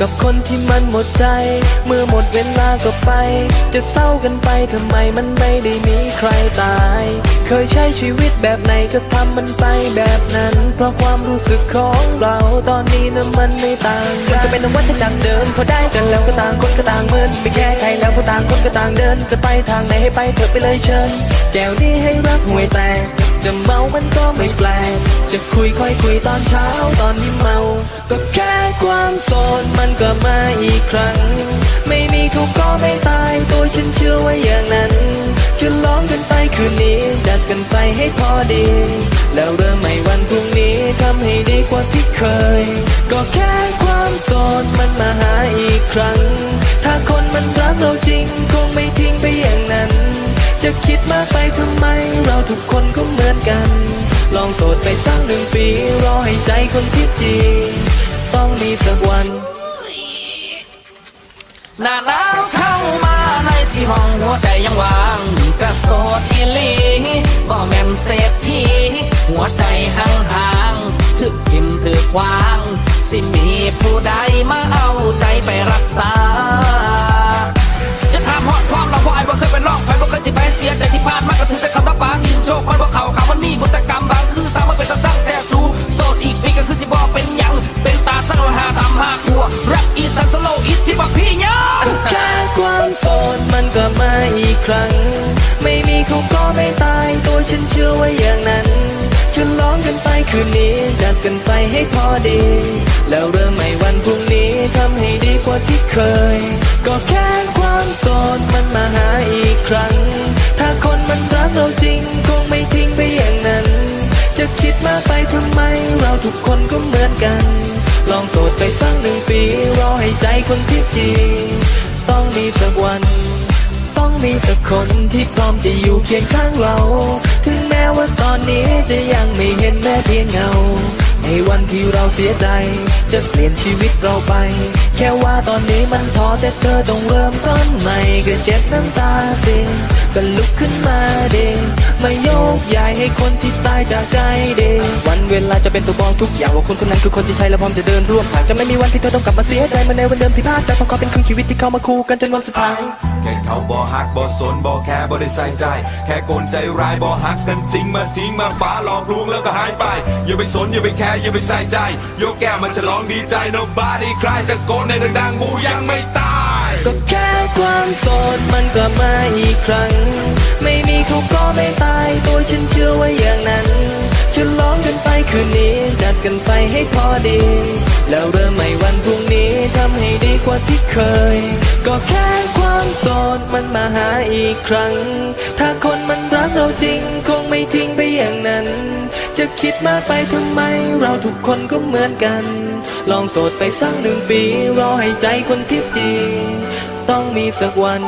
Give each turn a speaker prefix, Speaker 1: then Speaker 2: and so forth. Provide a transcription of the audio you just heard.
Speaker 1: กับคนที่มันหมดใจ เมื่อหมดเวลาก็ไป จะเศร้ากันไปทำไมมันไม่ได้มีใครตาย เคยใช้ชีวิตแบบไหนก็ทำมันไปแบบนั้น เพราะความรู้สึกของเราตอนนี้นะมันไม่ต่างกันจะเป็นวัฏจักรเดินพอได้กันแล้วก็ต่างคนก็ต่างเมือนไม่แก้ใครแล้วก็ต่างคนก็ต่างเดิน จะไปทางไหนให้ไปเถอะไปเลยเชิญ แก้วนี้ให้รักห่วยแตกจะเมามันก็ไม่แปลกจะคุยค่อยคุยตอนเช้า มันก็มาอีกครั้ง ไม่มีเขาก็ไม่ตายตัวฉันเชื่อว่าอย่างนั้นจะร้องกันไปคืนนี้จัดกันไปให้พอดี แล้วเริ่มใหม่วันพรุ่งนี้ทำให้ดีกว่าที่เคย ก็แค่ความโสดมันมาหาอีกครั้ง ถ้าคนมันรักเราจริงคงไม่ทิ้งไปอย่างนั้น จะคิดมากไปทำไมเราทุกคนก็เหมือนกัน ลองโสดไปสักหนึ่งปีรอให้ใจคนที่จริงต้องมีสักวัน
Speaker 2: หน้าหนาวเข้ามาในสีห้องหัวใจยังวางกระโสดอีหลีบ่แม่นเศรษฐีหัวใจห่างห่างถึกกินถึกวาง สิมีผู้ใดมา ดมันก็มาอีกครั้ง
Speaker 1: ไม่มีเขาก็ไม่ตาย ตัวฉันเชื่อว่าอย่างนั้นฉลองกันไปคืนนี้จัดกันไปให้พอดี แล้วเริ่มใหม่วันพรุ่งนี้ทำให้ดีกว่าที่เคย ก็แค่ความโสดมันมาหาอีกครั้ง ถ้าคนมันรักเราจริงคงไม่ทิ้งไปอย่างนั้น จะคิดมากไปทำไมเราทุกคนก็เหมือนกัน ลองโสดไปสักหนึ่งปีรอให้ใจคนที่จริงต้องมีสักวัน มีสักคนที่พร้อมจะอยู่เคียงข้างเรา ถึงแม้ว่าตอนนี้จะยังไม่เห็นแม้เพียงเงา ในวันที่เราเสียใจ จะเปลี่ยนชีวิตเราไป แค่ว่าตอนนี้มันท้อแต่เธอต้องเริ่มต้นใหม่ก็เจ็บน้ำตาสิ ก็ลุกขึ้นมาเดมาโยกย้ายให้คนที่ตายจากใจเดวันเวลาจะเป็นตัวบอกทุกอย่างว่าคนคนนั้นคือคนที่ใช่และพร้อมจะเดินร่วมทางจะไม่มีวันที่เธอต้องกลับมาเสียใจเหมาในวันเดิมที่พลาดแต่เพราะเขาเป็นครึ่งชีวิตที่เข้ามาคู่กันจนวันสุดท้าย
Speaker 3: แค่เขาบ่ฮักบ่สนบ่แค่บ่ได้ใส่ใจ แค่คนใจร้ายบ่ฮักกันจริงมาทิ้งมาป้าหลอกลวงแล้วก็หายไป อย่าไปสนอย่าไปแคร์อย่าไปใส่ใจยกแก้วมาฉลองดีใจ nobody ใครตะโกนในดังๆกูยังไม่ตาย
Speaker 1: ก็แค่ ความโสดมันก็มาอีกครั้ง ไม่มีเขาก็ไม่ตายตัวฉันเชื่อว่าอย่างนั้นฉลองกันไปคืนนี้จัดกันไปให้พอดี แล้วเริ่มใหม่วันพรุ่งนี้ทำให้ดีกว่าที่เคย ก็แค่ความโสดมันมาหาอีกครั้ง ถ้าคนมันรักเราจริงคงไม่ทิ้งไปอย่างนั้น จะคิดมากไปทำไมเราทุกคนก็เหมือนกัน ลองโสดไปสักหนึ่งปีรอให้ใจคนที่จริง ต้องมีสักวั
Speaker 4: น